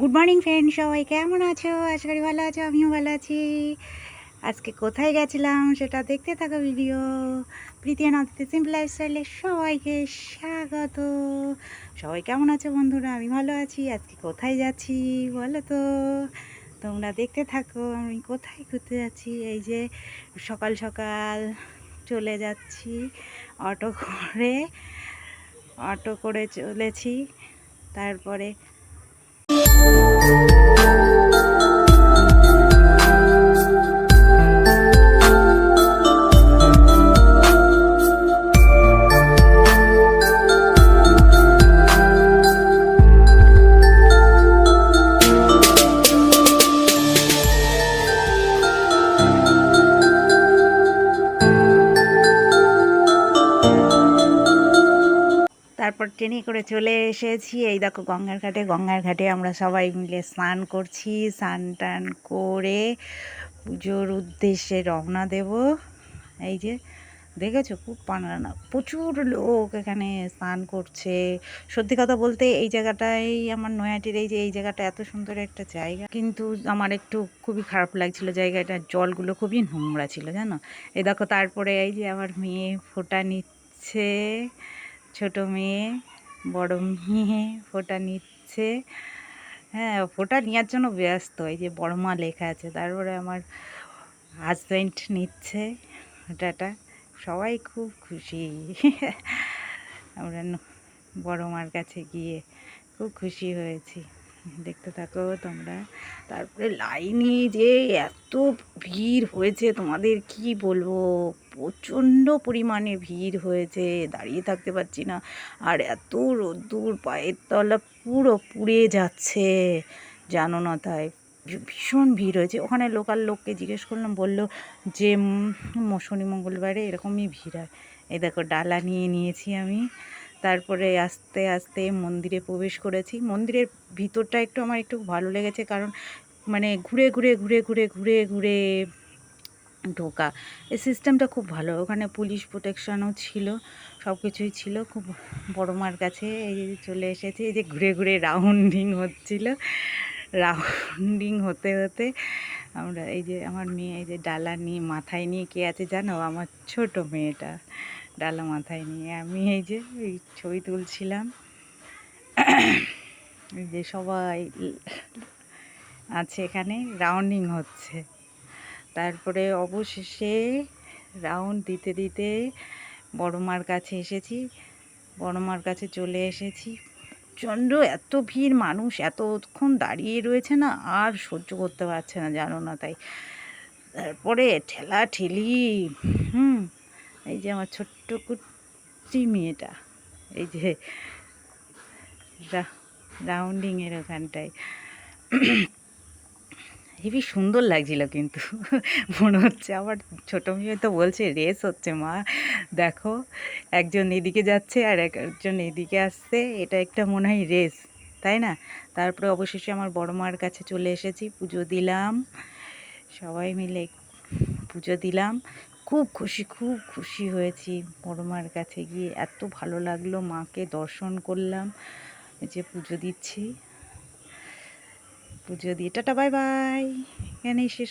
Good morning friend সবাই কেমন আছো? আশা ভালো আছো, আমিও ভালো আছি। আজকে কোথায় গেছিলাম সেটা দেখতে থাকো ভিডিও প্রীতি নদীতে সিম্পল লাইফস্টাইলে সবাইকে স্বাগত। সবাই কেমন আছো বন্ধুরা? আমি ভালো আছি। আজকে কোথায় যাচ্ছি বলো তো? তোমরা দেখতে থাকো, আমি কোথায় ঘুরতে যাচ্ছি? এই যে সকাল সকাল চলে যাচ্ছি, অটো করে অটো করে চলেছি। তারপরে Thank you. তারপর ট্রেনে করে চলে এসেছি। এই দেখো গঙ্গার ঘাটে গঙ্গার ঘাটে আমরা সবাই মিলে স্নান করছি। স্নান টান করে পুজোর উদ্দেশ্যে রওনা দেব। এই যে দেখেছ খুব পানানা, প্রচুর লোক এখানে স্নান করছে। সত্যি কথা বলতে এই জায়গাটাই আমার নয়াটির এই যে, এই জায়গাটা এত সুন্দর একটা জায়গা। কিন্তু আমার একটু খুবই খারাপ লাগছিল জায়গাটার জলগুলো খুবই নোংরা ছিল, জানো? এই দেখো তারপরে এই যে আমার মেয়ে ফোটা নিচ্ছে। ছোট মেয়ে, বড় মেয়ে, ফোটা নিচ্ছে। হ্যাঁ ফোটা নেওয়ার জন্য ব্যস্ত। এই যে বড় মা লেখা আছে, তারপরে আমার হাজব্যান্ড নিচ্ছে। ফোটাটা। সবাই খুব খুশি। আমরা বড় মার কাছে গিয়ে খুব খুশি হয়েছি। দেখতে থাকো তোমরা। তারপরে লাইনে যে এত ভিড় হয়েছে, তোমাদের কি বলব? প্রচণ্ড পরিমাণে ভিড় হয়েছে, দাঁড়িয়ে থাকতে পারছি না। আর এত রোদ্দুর, পায়ের তলা পুরো পুড়ে যাচ্ছে, জানো না তাই। ভীষণ ভিড় হয়েছে। ওখানে লোকাল লোককে জিজ্ঞেস করলাম, বলল যে শনি মঙ্গলবারে এরকমই ভিড় হয়। এই দেখো, ডালা নিয়ে নিয়েছি আমি। তারপরে আস্তে আস্তে মন্দিরে প্রবেশ করেছি। মন্দিরের ভিতরটা একটু আমার একটু ভালো লেগেছে কারণ মানে ঘুরে ঘুরে ঘুরে ঘুরে ঘুরে ঘুরে ঢোকা। এই সিস্টেমটা খুব ভালো। ওখানে পুলিশ প্রোটেকশনও ছিল সব কিছুই ছিল। খুব বড় মার কাছে এই চলে এসেছে। এই যে ঘুরে ঘুরে রাউন্ডিং হচ্ছিল। রাউন্ডিং হতে হতে আমরা এই যে আমার মেয়ে, এই যে ডালা নিয়ে, মাথায় নিয়ে কে আছে জানো? আমার ছোট মেয়েটা, ডালা মাথায় নিয়ে। আমি এই যে এই ছবি তুলছিলাম। এই যে সবাই আছে এখানে রাউন্ডিং হচ্ছে। তারপরে অবশেষে রাউন্ড দিতে দিতে বড় মার কাছে এসেছি। বড় মার কাছে চলে এসেছি। প্রচণ্ড এত ভিড়, মানুষ এতক্ষণ দাঁড়িয়ে রয়েছে না, আর সহ্য করতে পারছে না, জানো না তাই। তারপরে ঠেলা ঠেলি হুম, এই যে আমার ছোট্ট কুচি মেয়েটা, এই যে রাউন্ডিংয়ের ওখানটায়। হেবি সুন্দর লাগছিল কিন্তু, মনে হচ্ছে আমার ছোটো মেয়ে তো বলছে, রেস হচ্ছে মা। দেখো, একজন এদিকে যাচ্ছে আর একজন এদিকে আসছে, এটা একটা মনে হয় রেস, তাই না? তারপরে অবশেষে আমার বড় মার কাছে চলে এসেছি, পুজো দিলাম, সবাই মিলে পুজো দিলাম। খুব খুশি খুব খুশি হয়েছি বড় মার কাছে গিয়ে, এত ভালো লাগল মাকে দর্শন করলাম যে পুজো দিচ্ছি। পুজো দিয়ে। Tata bye bye. এখানেই শেষ